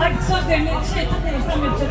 Artık söz vermeye şey, teyzem yapacak.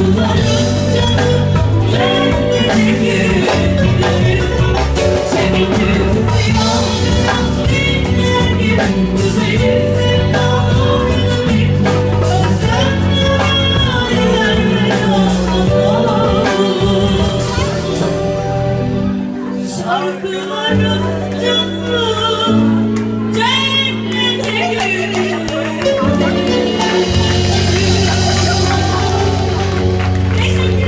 Umarım canım kendine gelir Sevindim